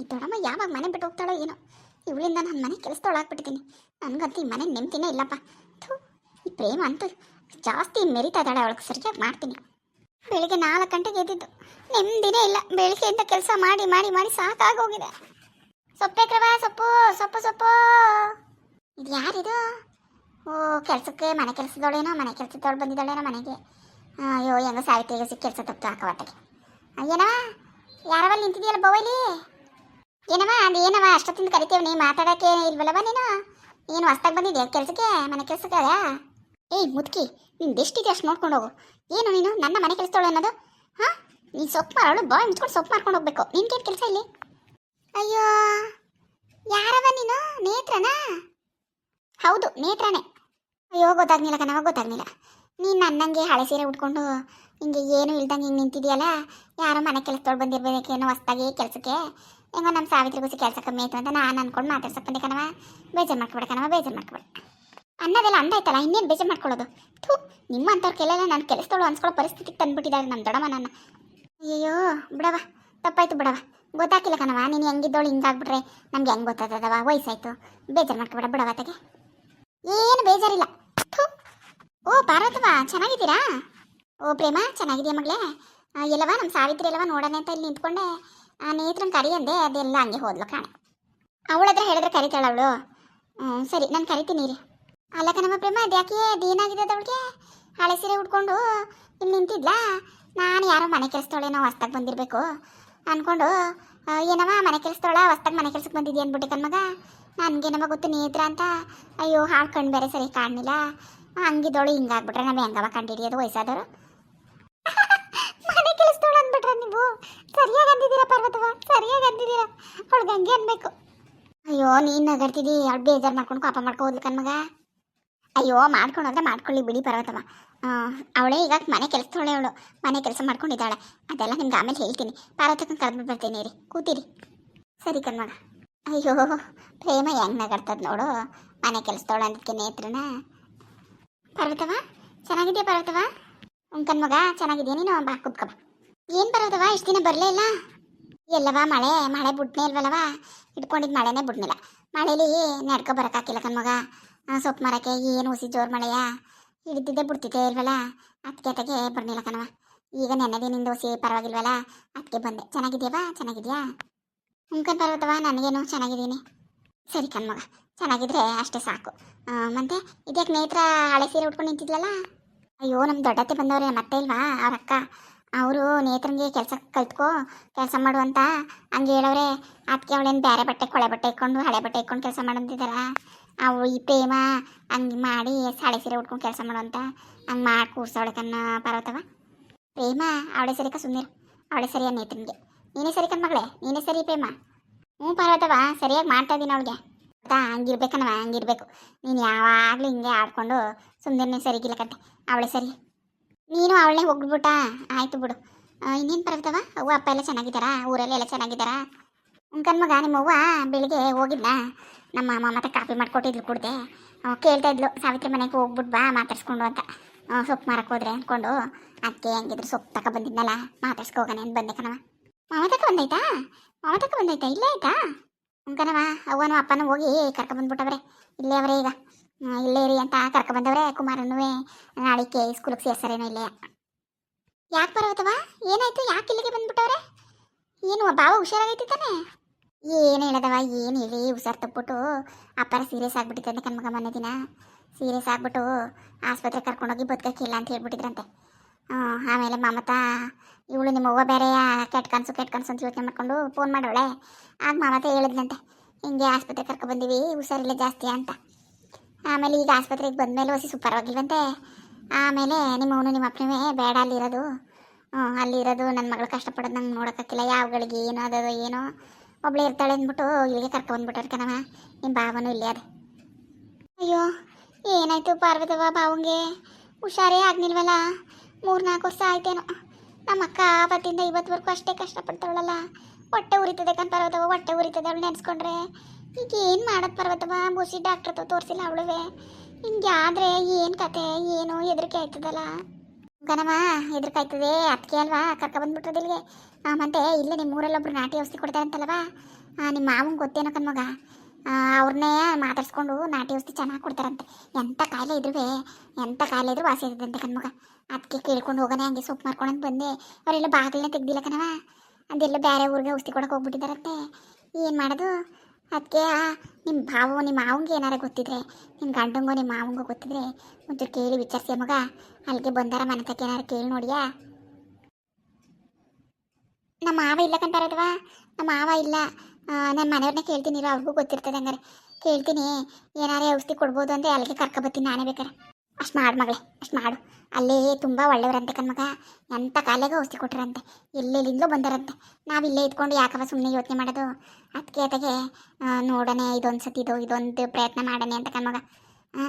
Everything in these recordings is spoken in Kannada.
ಈ ಯಾವಾಗ ಮನೆ ಬಿಟ್ಟು ಹೋಗ್ತಾಳೋ ಏನೋ. ಇವಳಿಂದ ನನ್ನ ಮನೆ ಕೆಲಸದೊಳಾಗ್ಬಿಟ್ಟಿದ್ದೀನಿ ನನಗಂತೂ ಈ ಮನೆ ನೆಮ್ಮದಿನೇ ಇಲ್ಲಪ್ಪ. ಥೂ, ಈ ಪ್ರೇಮ ಅಂತೂ ಜಾಸ್ತಿ ಮೆರಿತಾ ಇದ್ದಾಳೆ ಅವಳಿಗೆ ಸರಿಯಾಗಿ ಮಾಡ್ತೀನಿ. ಬೆಳಿಗ್ಗೆ ನಾಲ್ಕು ಗಂಟೆಗೆ ಎದ್ದಿದ್ದು. ನೆಮ್ಮದಿನೇ ಇಲ್ಲ. ಬೆಳಿಗ್ಗೆಯಿಂದ ಕೆಲಸ ಮಾಡಿ ಮಾಡಿ ಮಾಡಿ ಸಾಕಾಗೋಗಿದೆ. ಸೊಪ್ಪೆ ಕ್ರವ, ಸೊಪ್ಪು ಸೊಪ್ಪು ಸೊಪ್ಪು. ಇದು ಯಾರಿದು? ಓ, ಕೆಲಸಕ್ಕೆ ಮನೆ ಕೆಲಸದವಳೇನೋ ಮನೆ ಕೆಲಸದವಳು ಬಂದಿದ್ದಾಳೇನೋ ಮನೆಗೆ. ಅಯ್ಯೋ, ಹೆಂಗೋ ಸಾವಿತ್ರಿಗೆ ಸಿಕ್ಕ ಕೆಲಸ ತಪ್ಪು ಹಾಕವಟ್ಟಿಗೆ ಏನವ ಯಾರವಲ್ಲಿ ನಿಂತಿದೆಯಲ್ಲ ಬೌಲಿ ಏನವ ಅದು ಏನವ ಅಷ್ಟೊತ್ತಿಂದ ಕರಿತೇವೆ ನೀ, ಮಾತಾಡೋಕ್ಕೆ ಇಲ್ವಲ್ಲವ ನೀನು? ಏನು ಹೊಸ್ದಾಗ ಬಂದಿದ್ಯಾ ಕೆಲಸಕ್ಕೆ, ಮನೆ ಕೆಲಸಕ್ಕೆ ಏಯ್, ಮುದುಕಿ, ನಿಂದು ಎಷ್ಟಿದೆ ಅಷ್ಟು ನೋಡ್ಕೊಂಡು ಹೋಗು. ಏನು ನೀನು, ನನ್ನ ಮನೆ ಕೆಲಸದವಳು ಅನ್ನೋದು? ಹಾಂ? ನೀನು ಸೊಪ್ಪು ಮಾಡೋಳು ಬಾಯ್ ಮುಚ್ಕೊಂಡು ಸೊಪ್ಪು ಮಾರ್ಕೊಂಡು ಹೋಗ್ಬೇಕು. ನಿನ್ಗೇನು ಕೆಲಸ ಇಲ್ಲಿ? ಅಯ್ಯೋ ಯಾರವ ನೀನು? ನೇತ್ರನಾ? ಹೌದು, ನೇತ್ರನೇ. ಅಯ್ಯೋ ಗೊತ್ತಾಗ್ನಿಲ್ಲ ಕಣವ ಗೊತ್ತಾಗ್ನಿಲ್ಲ ನೀನು ನನ್ನಂಗೆ ಹಳೆ ಸೀರೆ ಉಟ್ಕೊಂಡು ಹಿಂಗೆ ಏನು ಇಲ್ದಂಗೆ ಹಿಂಗೆ ನಿಂತಿದೆಯಲ್ಲ? ಯಾರೋ ಮನೆ ಕೆಲಸದೊಳು ಬಂದಿರ್ಬೇಕೇನೋ ಹೊಸ್ದಾಗಿ ಕೆಲಸಕ್ಕೆ? ಹೆಂಗೋ ನಮ್ಮ ಸಾವಿತ್ರಿಗೂ ಕೆಲಸ ಕಮ್ಮಿ ಆಯ್ತು ಅಂತ ನಾನು ಅನ್ಕೊಂಡು ಮಾತಾಡ್ಸಕ್ಕೆ ಕಣವ ಬೇಜಾರು ಮಾಡ್ಕೊಬೇಡ ಕಣವ ಬೇಜಾರು ಮಾಡ್ಕೊಬೇಡ. ಅನ್ನೋದೆಲ್ಲ ಅಂದಾಯ್ತಲ್ಲ, ಇನ್ನೇನು ಬೇಜಾರು ಮಾಡ್ಕೊಳ್ಳೋದು? ಥೂ ನಿಮ್ಮಂಥವ್ರ ಕೆಲವೆಲ್ಲ ನಾನು ಕೆಲಸದವಳು ಅನ್ಸ್ಕೊಳ್ಳೋ ಪರಿಸ್ಥಿತಿಗೆ ತಂದುಬಿಟ್ಟಿದ್ದಾರೆ ನಮ್ಮ ದೊಡ್ಡಮ್ಮ ನನ್ನ ಅಯ್ಯೋ ಬಿಡವ ತಪ್ಪಾಯ್ತು ಬಿಡವ ಗೊತ್ತಾಗಿಲ್ಲ ಕಣವ ನೀನು ಹೆಂಗಿದ್ದೋಳು ಹಿಂಗಾಗ್ಬಿಟ್ರೆ ನಮ್ಗೆ ಹೆಂಗೆ ಗೊತ್ತಾಗ್ತದವ ವಯಸ್ಸಾಯ್ತು. ಬೇಜಾರು ಮಾಡ್ಕೊಬೇಡ ಬಿಡವ ತಗೆ ಏನು ಬೇಜಾರಿಲ್ಲ. ಥೂ. ಓ ಪಾರ್ವತವ ಚೆನ್ನಾಗಿದ್ದೀರಾ? ಓ, ಪ್ರೇಮ, ಚೆನ್ನಾಗಿದೆಯಾ ಮಗಳೇ? ಎಲ್ಲವ ನಮ್ಮ ಸಾವಿತ್ರಿ ಎಲ್ಲವ ನೋಡೋಣ ಅಂತ ಇಲ್ಲಿ ನಿಂತ್ಕೊಂಡೆ. ನೇತ್ರನ್ ಕರಿಯಂದೆ ಅದೆಲ್ಲ ಹಂಗೆ ಹೋದ್ಲು ಕಾಣೆ. ಅವಳ ಹತ್ರ ಹೇಳಿದ್ರೆ ಕರಿತಾಳ ಅವಳು. ಸರಿ ನಾನು ಕರಿತೀನಿ ರೀ ಅಲ್ಲ ನಮ್ಮ ಪ್ರೇಮ ಅದ್ಯಾಕೆ ಅದೇನಾಗಿದೆ ಅವಳಿಗೆ? ಹಳೆ ಸೀರೆ ಉಟ್ಕೊಂಡು ಇಲ್ಲಿ ನಿಂತಿದ್ಲಾ? ನಾನು ಯಾರೋ ಮನೆ ಕೆಲಸದವಳೇನೋ ಹೊಸ್ದಾಗಿ ಬಂದಿರಬೇಕು. ಅಂದ್ಕೊಂಡು ಆ, ಏನವ ಮನೆ ಕೆಲಸದವಳ ಹೊಸ್ದಾಗಿ ಮನೆ ಕೆಲ್ಸಕ್ಕೆ ಬಂದಿದ್ಯಾ ಅಂದ್ಬಿಟ್ಟೆ ಕಣ್ಮಗ? ನನಗೇನವ ಗೊತ್ತು ನೇತ್ರ ಅಂತ? ಅಯ್ಯೋ ಹಾಳು ಕಣ್ಣು ಬೇರೆ ಸರಿ ಕಾಣಲಿಲ್ಲ. ಹಂಗಿದ್ದವಳು ಹಿಂಗಾಗ್ಬಿಟ್ರೆ ನಾವು ಹೆಂಗವ ಕಂಡಿಡಿಯೋದು ವಯಸ್ಸಾದವರು ಮನೆ ಕೆಲಸದವಳು ಅಂದ್ಬಿಟ್ರೆ ನೀವು ಸರಿಯಾಗಿ ಅಂದಿದ್ದೀರಾ ಪರ್ವತವ ಸರಿಯಾಗಿ ಅಂದಿದ್ದೀರಾ? ಅವಳು ಗಂಗೆ ಅನ್ಬೇಕು. ಅಯ್ಯೋ, ನೀನು ನಗರ್ತಿದ್ದಿ ಅವ್ಳು ಬೇಜಾರು ಮಾಡ್ಕೊಂಡು ಪಾಪ ಮಾಡ್ಕೋದ್ಲಿ ಕಣ್ಮಗ ಅಯ್ಯೋ ಮಾಡ್ಕೊಂಡೋದ್ರೆ ಮಾಡ್ಕೊಳ್ಳಿ ಬಿಡಿ ಪರ್ವತವ ಅವಳೇ ಈಗ ಮನೆ ಕೆಲಸದವಳೆ ಅವಳು. ಮನೆ ಕೆಲಸ ಮಾಡ್ಕೊಂಡಿದ್ದಾಳೆ. ಅದೆಲ್ಲ ನಿಮ್ಗೆ ಆಮೇಲೆ ಹೇಳ್ತೀನಿ. ಪರ್ವತಕ್ಕೆ ಕರೆದ್ಬಿಟ್ಟು ಬರ್ತೀನಿ ರೀ ಕೂತಿರಿ. ಸರಿ ಕಣ್ಮಗ ಅಯ್ಯೋ, ಪ್ರೇಮ ಹೆಂಗ್ ನಗರ್ತದ ನೋಡು. ಮನೆ ಕೆಲಸದವಳು ಅಂದಕ್ಕೆ ನೇತ್ರನ. ಪರ್ವತವ ಚೆನ್ನಾಗಿದ್ಯಾ ಪರ್ವತವ ಉಂಕನ್ ಮಗ, ಚೆನ್ನಾಗಿದೆಯಾ ನೀನು? ಬಾ, ಕುತ್ಕೊ ಏನು ಬರೋದವ ಇಷ್ಟು ದಿನ ಬರಲೇ ಇಲ್ಲ. ಎಲ್ಲವ ಮಳೆ ಮಳೆ ಬಿಡ್ನೇ ಇಲ್ವಲ್ಲವ ಇಟ್ಕೊಂಡಿದ್ದು ಮಳೆನೇ ಬಿಡ್ನಿಲ್ಲ ಮಳೇಲಿ ನಡ್ಕೊ ಬರೋಕ್ಕಾಗಿಲ್ಲ ಕಣ್ಮಗ ಸೊಪ್ಪು ಮರಕ್ಕೆ ಏನು ಹುಸಿ ಜೋರು ಮಳೆಯ? ಹಿಡಿದಿದ್ದೆ ಬಿಡ್ತಿದ್ದೆ ಇಲ್ವಲ್ಲ? ಅದಕ್ಕೆ ಅದಕ್ಕೆ ಬರ್ನಿಲ್ಲ ಕಣವ ಈಗ ನೆನ್ನೆ ದಿನಿಂದ ಹುಸಿ ಪರವಾಗಿಲ್ವಲ್ಲ? ಅದಕ್ಕೆ ಬಂದೆ. ಚೆನ್ನಾಗಿದ್ಯಾವ ಚೆನ್ನಾಗಿದ್ಯಾ? ಹುಂಕನ್ ಪರ್ವತವ ನನಗೇನು ಚೆನ್ನಾಗಿದ್ದೀನಿ. ಸರಿ ಕಣ್ಮಗ ಚೆನ್ನಾಗಿದ್ರೆ ಅಷ್ಟೇ ಸಾಕು. ಮತ್ತೆ ಇದ್ಯಾಕೆ ನೇತ್ರ ಹಳೆ ಸೀರೆ ಉಟ್ಕೊಂಡು ನಿಂತಿದ್ಲಲ್ಲ? ಅಯ್ಯೋ ನಮ್ಮ ದೊಡ್ಡತ್ತೆ ಬಂದವ್ರೆ, ಮತ್ತೆ ಇಲ್ವಾ? ಅವ್ರ ಅಕ್ಕ ಅವರು ನೇತ್ರನಿಗೆ ಕೆಲಸ ಕಲ್ತ್ಕೋ, ಕೆಲಸ ಮಾಡು ಅಂತ ಹಂಗೆ ಹೇಳವ್ರೆ. ಅದಕ್ಕೆ ಅವಳೇನು ಬೇರೆ ಬಟ್ಟೆ, ಕೊಳೆ ಬಟ್ಟೆ ಇಟ್ಕೊಂಡು, ಹಳೆ ಬಟ್ಟೆ ಇಟ್ಕೊಂಡು ಕೆಲಸ ಮಾಡಂತಿದ್ದಾರ ಅವು ಈ ಪ್ರೇಮ ಹಂಗೆ ಮಾಡಿ ಸಾಳೆ ಸೀರೆ ಉಟ್ಕೊಂಡು ಕೆಲಸ ಮಾಡು ಅಂತ ಹಂಗೆ ಮಾಡಿ ಕೂರ್ಸವಳೆ ಕನ್ನ ಪಾರ್ವತವ. ಪ್ರೇಮ, ಅವಳೆ ಸರಿಕ ಸುಂದಿರ ಅವಳೆ ಸರಿಯ ನೇತ್ರನಿಗೆ? ನೀನೇ ಸರಿ ಮಗಳೇ, ನೀನೇ ಸರಿ ಪ್ರೇಮ? ಹ್ಞೂ ಪಾರ್ವತವ, ಸರಿಯಾಗಿ ಮಾಡ್ತಾ ಇದ್ದೀನಿ ಅವಳಿಗೆ. ಗೊತ್ತಾ ಹಂಗಿರ್ಬೇಕನವ ಹಂಗಿರ್ಬೇಕು. ನೀನು ಯಾವಾಗಲೂ ಹಿಂಗೆ ಆಡ್ಕೊಂಡು ಸುಮ್ಮನೆ ಸರಿಗಿಲ್ಲ ಕತ್ತೆ ಅವಳೆ ಸರಿ. ನೀನು ಅವಳನ್ನೇ ಹೋಗ್ಬಿಟ್ಟ ಆಯ್ತು ಬಿಡು. ಇನ್ನೇನು ಪರ್ವತವ? ಅವ್ವ, ಅಪ್ಪ ಎಲ್ಲ ಚೆನ್ನಾಗಿದ್ದಾರಾ? ಊರಲ್ಲಿ ಎಲ್ಲ ಚೆನ್ನಾಗಿದ್ದಾರಾ? ಉಂಕನ್ ಮಗ ನಿಮ್ಮವ್ವ ಬೆಳಿಗ್ಗೆ ಹೋಗಿದ್ನ ನಮ್ಮ ಅಮ್ಮ ಮತ್ತೆ ಕಾಫಿ ಮಾಡ್ಕೊಟ್ಟಿದ್ಲು ಕುಡ್ದೆ. ಕೇಳ್ತಾ ಇದ್ಲು, ಸಾವಿತ್ರಿ ಮನೆಗೆ ಹೋಗ್ಬಿಟ್ ಬಾ, ಮಾತಾಡ್ಸ್ಕೊಂಡು ಅಂತ. ಸೊಪ್ಪು ಮಾರಕ್ಕೆ ಹೋದ್ರೆ ಅಂದ್ಕೊಂಡು ಅದಕ್ಕೆ ಹೆಂಗಿದ್ರು ಸೊಪ್ಪು ತಕ ಬಂದಿದ್ನಲ್ಲ, ಮಾತಾಡ್ಸ್ಕೊ ಹೋಗೋಣ ಅಂತ ಬಂದೆ ಕಣವ ಮಾವ ತಕ ಬಂದೈತಾ ಮಾವ ತಕ ಬಂದೈತಾ ಇಲ್ಲೇ ಆಯ್ತಾ? ಉಂಕನವ ಅವ್ವನೂ ಅಪ್ಪನೂ ಹೋಗಿ ಕರ್ಕೊಂಬಂದ್ಬಿಟ್ಟವ್ರೆ. ಇಲ್ಲೇ ಅವರೇ ಈಗ. ಇಲ್ಲೇ ಇರಿ ಅಂತ ಕರ್ಕೊಂಬಂದವ್ರೆ ಕುಮಾರನೂ ನಾಳಿಕೆ ಸ್ಕೂಲಿಗೆ ಸೇರ್ಸಾರೇನೋ ಇಲ್ಲೇ. ಯಾಕೆ ಬರೋತವ ಏನಾಯ್ತು? ಯಾಕೆ ಇಲ್ಲಿಗೆ ಬಂದ್ಬಿಟ್ಟವ್ರೆ? ಏನು ಬಾವ ಹುಷಾರಾಗೈತಿ ತಾನೆ ಏನು ಹೇಳದವ? ಏನು ಹೇಳಿ? ಹುಷಾರು ತಪ್ಪಿಟ್ಟು ಅಪ್ಪಾರ ಸೀರಿಯಸ್ ಆಗ್ಬಿಟ್ಟಿತ್ತಂತೆ ಕಣ್ಮಗ ಮೊನ್ನೆ ದಿನ. ಸೀರಿಯಸ್ ಆಗ್ಬಿಟ್ಟು ಆಸ್ಪತ್ರೆ ಕರ್ಕೊಂಡೋಗಿ ಬದುಕಕ್ಕಿಲ್ಲ ಅಂತ ಹೇಳ್ಬಿಟ್ಟಿದ್ರಂತೆ. ಹ್ಞೂ ಆಮೇಲೆ ಮಮತಾ, ಇವಳು ನಿಮ್ಮ ಅವ್ವ ಬೇರೆ ಕೆಟ್ಟ ಕನಸು ಕೆಟ್ಟ ಕನಸು ಅಂತ ಯೋಚನೆ ಮಾಡ್ಕೊಂಡು ಫೋನ್ ಮಾಡೋಳೆ. ಆಗ ಮಮತಾ ಹೇಳಿದ್ನಂತೆ, ಹಿಂಗೆ ಆಸ್ಪತ್ರೆ ಕರ್ಕೊಬಂದೀವಿ, ಹುಷಾರಿಲ್ಲ ಜಾಸ್ತಿ ಅಂತ. ಆಮೇಲೆ ಈಗ ಆಸ್ಪತ್ರೆಗೆ ಬಂದಮೇಲೆ ಹೊಸಿ ಸೂಪರ್ ಆಗಿಲ್ವಂತೆ ಆಮೇಲೆ ನಿಮ್ಮ ಅವನು ನಿಮ್ಮ ಅಪ್ಪನೇ ಬೇಡ ಅಲ್ಲಿರೋದು ಹ್ಞೂ ಅಲ್ಲಿರೋದು ನನ್ನ ಮಗಳು ಕಷ್ಟಪಡೋದು ನಂಗೆ ನೋಡೋಕ್ಕಾಗಿಲ್ಲ ಯಾವಗಳಿಗೆ ಏನೋ ಅದೋ ಏನೋ. ಒಬ್ಳೆ ಇರ್ತಾಳೆ ಅಂದ್ಬಿಟ್ಟು ಇಲ್ಲಿಗೆ ಕರ್ಕೊಂಡ್ಬಿಟ್ಟಾರೆ ಕಣವ ನಿಮ್ಮ ಬಾವನು ಇಲ್ಲೇ ಅದೇ. ಅಯ್ಯೋ, ಏನಾಯ್ತು ಪಾರ್ವತವ ಬಾವಂಗೆ ಹುಷಾರೇ ಆಗ್ನಿಲ್ವಲ್ಲ? ಮೂರು ನಾಲ್ಕು ವರ್ಷ ಆಯ್ತೇನೋ. ನಮ್ಮ ಅಕ್ಕ ಆವತ್ತಿಂದ ಇವತ್ತುವರೆಗೂ ಅಷ್ಟೇ ಕಷ್ಟಪಡ್ತಾವಳಲ್ಲ. ಹೊಟ್ಟೆ ಉರಿತದೆ ಕಣ್ ಪಾರ್ವತವ ಹೊಟ್ಟೆ ಉರಿತದೆ. ಅವಳು ನೆನೆಸ್ಕೊಂಡ್ರೆ ಈಗ ಏನು ಮಾಡೋದು ಪರ್ವತವ? ಬುಸಿ ಡಾಕ್ಟರ್ ಹತ್ರ ತೋರಿಸಿಲ್ಲ ಅವಳುವೆ. ಆದರೆ ಏನು ಕತೆ? ಏನು ಹೆದರಿಕೆ ಆಯ್ತದಲ್ಲ? ಕಣಮ್ಮ ಆಯ್ತದೆ ಅದಕ್ಕೆ ಅಲ್ವಾ? ಕರ್ಕ ಬಂದ್ಬಿಟ್ರದ್ದು ಇಲ್ಲಿಗೆ ಮತ್ತೆ ಇಲ್ಲೇ ನಿಮ್ಮ ಊರಲ್ಲಿ ಒಬ್ರು ನಾಟಿ ಔಷಧಿ ಕೊಡ್ತಾರಂತಲ್ವಾ ಆ, ನಿಮ್ಮ ಮಾವಂಗೆ ಗೊತ್ತೇನೋ ಕಣ್ಮಗ ಅವ್ರನ್ನೇ ಮಾತಾಡ್ಸ್ಕೊಂಡು ನಾಟಿ ಔಷಧಿ ಚೆನ್ನಾಗಿ ಕೊಡ್ತಾರಂತೆ. ಎಂಥ ಕಾಯಿಲೆ ಇದ್ರೂ ಎಂಥ ಕಾಯಿಲೆ ಇದ್ರೂ ವಾಸಿ ಇರ್ತದಂತೆ ಕಣ್ಮಗ ಅದಕ್ಕೆ ಕೇಳ್ಕೊಂಡು ಹೋಗೋಣ ಹಂಗೆ ಸೂಪ್ ಮಾಡ್ಕೊಳಂತ ಬಂದೆ. ಅವರೆಲ್ಲ ಬಾಗಿಲನ್ನ ತೆಗ್ದಿಲ್ಲ ಕಣವ? ಅದೆಲ್ಲ ಬೇರೆ ಊರಿಗೆ ಔಷಧಿ ಕೊಡಕ್ಕೆ ಹೋಗ್ಬಿಟ್ಟಿದ್ದಾರಂತೆ ಏನು ಮಾಡೋದು? ಅದಕ್ಕೆ ನಿಮ್ಮ ಭಾವ, ನಿಮ್ಮ ಮಾವಂಗೆ ಏನಾರ ಗೊತ್ತಿದ್ರೆ ನಿಮ್ಮ ಗಂಡಂಗೋ, ನಿಮ್ಮ ಮಾವಂಗೋ ಗೊತ್ತಿದ್ರೆ, ಒಂಚೂರು ಕೇಳಿ ವಿಚಾರಿಸಿ ಮಗ. ಅಲ್ಲಿಗೆ ಬಂದಾರ ಮನೆ ತಕ್ಕ ಏನಾರು ಕೇಳಿ ನೋಡಿಯಾ? ನಮ್ಮ ಮಾವ ಇಲ್ಲ ಕಂತಾರದವಾ ನಮ್ಮ ಮಾವ ಇಲ್ಲ. ನನ್ನ ಮನೆಯವ್ರನ್ನ ಕೇಳ್ತೀನಿ ಅವ್ರಿಗೂ ಗೊತ್ತಿರ್ತದೆ ಹಂಗಾರೆ. ಕೇಳ್ತೀನಿ, ಏನಾರೇ ಔಷಧಿ ಕೊಡ್ಬೋದು ಅಂದರೆ ಅಲ್ಲಿಗೆ ಕರ್ಕೊಬತ್ತೀನಿ ನಾನೇ ಬೇಕಾರೆ. ಅಷ್ಟು ಮಾಡು ಮಗಳೇ, ಅಷ್ಟು ಮಾಡು. ಅಲ್ಲೇ ತುಂಬ ಒಳ್ಳೆಯವರಂತೆ ಕಣ್ಮಗ. ಎಂಥ ಕಾಲೆಗೆ ಔಷಧಿ ಕೊಟ್ಟರಂತೆ. ಎಲ್ಲೆಲ್ಲಿಂದಲೂ ಬಂದರಂತೆ. ನಾವು ಇಲ್ಲೇ ಇದ್ಕೊಂಡು ಯಾಕವ ಸುಮ್ಮನೆ ಯೋಚನೆ ಮಾಡೋದು? ಅದಕ್ಕೆ ಅದಕ್ಕೆ ನೋಡೋಣ ಇದೊಂದು ಸತಿ ಇದು, ಇದೊಂದು ಪ್ರಯತ್ನ ಮಾಡೋಣ ಅಂತ ಕಣ್ಮಗ.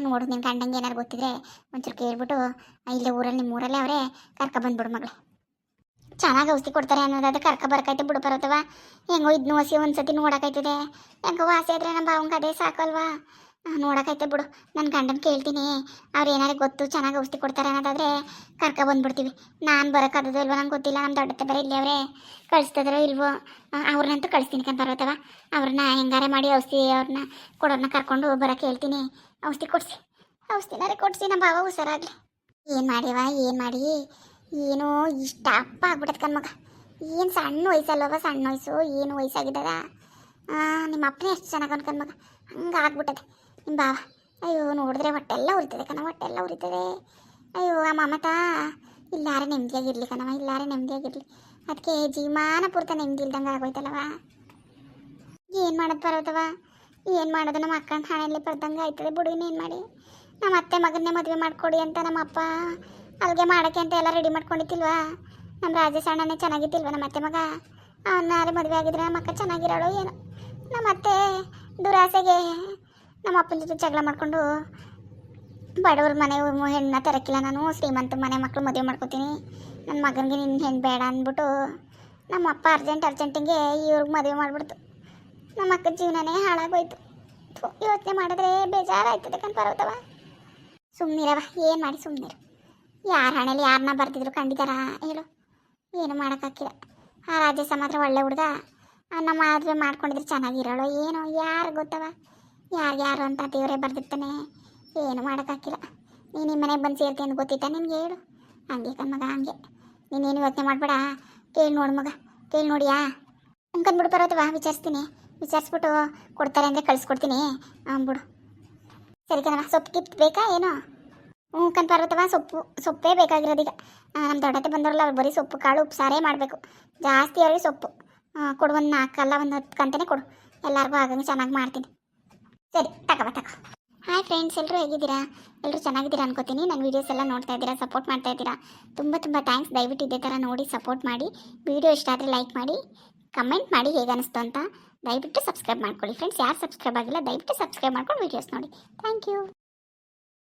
ನೋಡು ನಿಮ್ಮ ಗಂಡಂಗೆ ಏನಾರು ಗೊತ್ತಿದ್ರೆ ಒಂಚೂರು ಕೇಳ್ಬಿಟ್ಟು ಇಲ್ಲೇ ಊರಲ್ಲಿ ನಿಮ್ಮ ಊರಲ್ಲೇ ಅವರೇ ಕರ್ಕೊ ಬಂದ್ಬಿಡು ಮಗಳು. ಚೆನ್ನಾಗಿ ಔಷಧಿ ಕೊಡ್ತಾರೆ ಅನ್ನೋದಾದ್ರೆ ಕರ್ಕ ಬರ್ಕೈತೆ ಬಿಡು ಬರೋದವ ಹೆಂಗೋ ಇದ್ನು ಹಸಿ ಒಂದು ಸತಿ ನೋಡೋಕೈತದೆ. ಹೆಂಗೋ ವಾಸಿ ಆದರೆ ನಮ್ಮ ಭಾವಂಗೆ ಅದೇ ಸಾಕಲ್ವಾ? ನೋಡೋಕೈತೆ ಬಿಡು. ನನ್ನ ಗಂಡನ ಕೇಳ್ತೀನಿ. ಅವ್ರು ಏನಾರು ಗೊತ್ತು, ಚೆನ್ನಾಗಿ ಔಷಧಿ ಕೊಡ್ತಾರೆ ಅನ್ನೋದಾದ್ರೆ ಕರ್ಕ ಬಂದ್ಬಿಡ್ತೀವಿ. ನಾನು ಬರೋಕ್ಕಾದದೋ ಇಲ್ವೋ ನಂಗೆ ಗೊತ್ತಿಲ್ಲ ನಮ್ಮ ದೊಡ್ಡ ಬರ ಇಲ್ಲಿ ಅವರೇ. ಕಳಿಸ್ತದ್ರೋ ಇಲ್ವೋ? ಅವ್ರನ್ನಂತೂ ಕಳಿಸ್ತೀನಿ ಕಂತ ಅವ್ರನ್ನ ಹೆಂಗಾರೆ ಮಾಡಿ ಔಷಧಿ ಅವ್ರನ್ನ ಕೊಡೋರ್ನ ಕರ್ಕೊಂಡು ಬರೋಕೆ ಹೇಳ್ತೀನಿ. ಔಷಧಿ ಕೊಡಿಸಿ. ಔಷಧಿನಾರೆ ಕೊಡಿಸಿ ನಮ್ಮ ಭಾವ ಹುಷಾರಾಗಲಿ. ಏನು ಮಾಡ್ಯವ ಏನು ಮಾಡಿ? ಏನೋ ಇಷ್ಟ ಅಪ್ಪ ಆಗ್ಬಿಟ್ಟದ ಕಣ್ಮಗ ಏನು ಸಣ್ಣ ವಯಸ್ಸಲ್ಲವ ಸಣ್ಣ ವಯಸ್ಸು, ಏನು ವಯಸ್ಸಾಗಿದ್ದದ? ನಿಮ್ಮ ಅಪ್ಪನೇ ಎಷ್ಟು ಚೆನ್ನಾಗಿ ಅನ್ಕನ್ಮಗ ಹಂಗೆ ಆಗ್ಬಿಟ್ಟದೆ. ಭಾವ ಅಯ್ಯೋ, ನೋಡಿದ್ರೆ ಹೊಟ್ಟೆಲ್ಲ ಉರಿತದೆ ಕಣ, ಹೊಟ್ಟೆಲ್ಲ ಉರಿತದೆ. ಅಯ್ಯೋ, ಆ ಮಮತಾ, ಇಲ್ಲಾರೆ ನೆಮ್ಮದಿಯಾಗಿರ್ಲಿ ಕಣವ ಇಲ್ಲಾರೆ ನೆಮ್ಮದಿಯಾಗಿರ್ಲಿ ಅದಕ್ಕೆ ಜೀವಮಾನ ಪೂರ್ತ ನೆಮ್ಮದಿ ಇಲ್ದಂಗೆ ಆಗೋಯ್ತಲ್ಲವ? ಏನು ಮಾಡೋದು ಬರೋದವ ಏನು ಮಾಡೋದು ನಮ್ಮ ಅಕ್ಕನ ಹಣೆಯಲ್ಲಿ ಬರ್ದಂಗೆ ಆಯ್ತದೆ ಬಿಡು ಏನು ಮಾಡಿ. ನಮ್ಮ ಅತ್ತೆ ಮಗನ್ನೇ ಮದುವೆ ಮಾಡಿಕೊಡಿ ಅಂತ ನಮ್ಮ ಅಪ್ಪ ಅಲ್ಲಿಗೆ ಮಾಡೋಕ್ಕೆ ಅಂತ ಎಲ್ಲ ರೆಡಿ ಮಾಡ್ಕೊಂಡಿತ್ತಿಲ್ವಾ ನಮ್ಮ ರಾಜೇಶ್ ಅಣ್ಣನೇ ಚೆನ್ನಾಗಿತ್ತಿಲ್ವ ನಮ್ಮ ಅತ್ತೆ ಮಗ? ಅಲ್ಲಿ ಮದುವೆ ಆಗಿದ್ರೆ ನಮ್ಮ ಅಕ್ಕ ಚೆನ್ನಾಗಿರೋಳು ಏನು? ನಮ್ಮ ಅತ್ತೆ ದುರಾಸೆಗೆ ನಮ್ಮ ಅಪ್ಪನ ಜೊತೆ ಜಗಳ ಮಾಡಿಕೊಂಡು ಬಡವ್ರ ಮನೆ ಹೆಣ್ಣ ತರಕಿಲ್ಲ ನಾನು, ಶ್ರೀಮಂತ ಮನೆ ಮಕ್ಕಳು ಮದುವೆ ಮಾಡ್ಕೋತೀನಿ. ನನ್ನ ಮಗನಿಗೆ ನಿನ್ನ ಹೆಣ್ಣು ಬೇಡ ಅಂದ್ಬಿಟ್ಟು ನಮ್ಮ ಅಪ್ಪ ಅರ್ಜೆಂಟ್ ಅರ್ಜೆಂಟಿಗೆ ಇವ್ರಿಗೆ ಮದುವೆ ಮಾಡಿಬಿಡ್ತು. ನಮ್ಮ ಅಕ್ಕನ ಜೀವನನೇ ಹಾಳಾಗೋಯ್ತು. ಯೋಚನೆ ಮಾಡಿದ್ರೆ ಬೇಜಾರಾಯ್ತದೆ ಕಣ್ ಪರ್ವತವ. ಸುಮ್ಮನಿರವ ಏನು ಮಾಡಿ ಸುಮ್ಮನಿರು ಯಾರ ಹಣೆಯಲ್ಲಿ ಯಾರನ್ನ ಬರ್ತಿದ್ರು ಕಂಡಿದ್ದಾರಾ ಹೇಳು. ಏನು ಮಾಡೋಕ್ಕಾಗಿಲ್ಲ ಆ ರಾಜೇಶ ಮಾತ್ರ ಒಳ್ಳೆ ಹುಡುಗ. ನಮ್ಮ ಮಾಡ್ಕೊಂಡಿದ್ರೆ ಚೆನ್ನಾಗಿರೋಳು ಏನೋ, ಯಾರು ಗೊತ್ತವ? ಯಾರು ಯಾರು ಅಂತ ದೇವರೇ ಬರ್ದಿರ್ತಾನೆ. ಏನು ಮಾಡೋಕ್ಕಾಗಿಲ್ಲ ನೀನು ನಿಮ್ಮ ಮನೆಗೆ ಬಂದು ಸೇರ್ತೀನಿ ಅಂತ ಗೊತ್ತಿತ್ತ ನಿನಗೆ ಹೇಳು. ಹಂಗೆ ಕಣ್ಮಗ ಹಂಗೆ. ನೀನೇನು ಯೋಚನೆ ಮಾಡಬೇಡ. ಕೇಳಿ ನೋಡು ಮಗ, ಕೇಳಿ ನೋಡಿಯಾ? ಅಂಕಂದ್ಬಿಡು ಬರೋದವಾ ವಿಚಾರಿಸ್ತೀನಿ. ವಿಚಾರಿಸ್ಬಿಟ್ಟು ಕೊಡ್ತಾರೆ ಅಂದರೆ ಕಳಿಸ್ಕೊಡ್ತೀನಿ. ಬಿಡು. ಸರಿ ಕಣವ ಸೊಪ್ಪು ಗಿಫ್ಟ್ ಬೇಕಾ, ಏನೋ? ಹ್ಞೂ ಕಣ್ ಪಾರ್ವತವ ಸೊಪ್ಪು, ಸೊಪ್ಪೇ ಬೇಕಾಗಿರೋದೀಗ ನಮ್ಮ ದೊಡ್ಡತೆ ಬಂದವರಲ್ಲ, ಅವ್ರು ಬರೀ ಸೊಪ್ಪು, ಕಾಳು, ಉಪ್ಸಾರೇ ಮಾಡಬೇಕು. ಜಾಸ್ತಿ ಅವ್ರಿಗೆ ಸೊಪ್ಪು. ಕೊಡು ಒಂದು ನಾಲ್ಕಲ್ಲ, ಒಂದು ಹತ್ತು ಕಂತನೇ ಕೊಡು. ಎಲ್ಲರಿಗೂ ಆಗಂಗೆ ಚೆನ್ನಾಗಿ ಮಾಡ್ತೀನಿ. ಸರಿ, ತಗೋ ತಗೋ. ಹಾಯ್ ಫ್ರೆಂಡ್ಸ್ ಎಲ್ಲರೂ ಹೇಗಿದ್ದೀರಾ? ಎಲ್ಲರೂ ಚೆನ್ನಾಗಿದ್ದೀರಾ ಅನ್ಕೋತೀನಿ. ನನ್ನ ವೀಡಿಯೋಸ್ ಎಲ್ಲ ನೋಡ್ತಾ ಇದ್ದೀರಾ ಸಪೋರ್ಟ್ ಮಾಡ್ತಾ ಇದ್ದೀರಾ? ತುಂಬ ತುಂಬ ಥ್ಯಾಂಕ್ಸ್ ದಯವಿಟ್ಟು ಇದೇ ಥರ ನೋಡಿ ಸಪೋರ್ಟ್ ಮಾಡಿ. ವಿಡಿಯೋ ಇಷ್ಟ ಆದರೆ ಲೈಕ್ ಮಾಡಿ ಕಮೆಂಟ್ ಮಾಡಿ ಹೇಗೆ ಅನಿಸ್ತು ಅಂತ ದಯವಿಟ್ಟು ಸಬ್ಸ್ಕ್ರೈಬ್ ಮಾಡ್ಕೊಳ್ಳಿ. ಫ್ರೆಂಡ್ಸ್ ಯಾರು ಸಬ್ಸ್ಕ್ರೈಬ್ ಆಗಿಲ್ಲ, ದಯವಿಟ್ಟು ಸಬ್ಸ್ಕ್ರೈಬ್ ಮಾಡ್ಕೊಂಡು ವೀಡಿಯೋಸ್ ನೋಡಿ. Thank you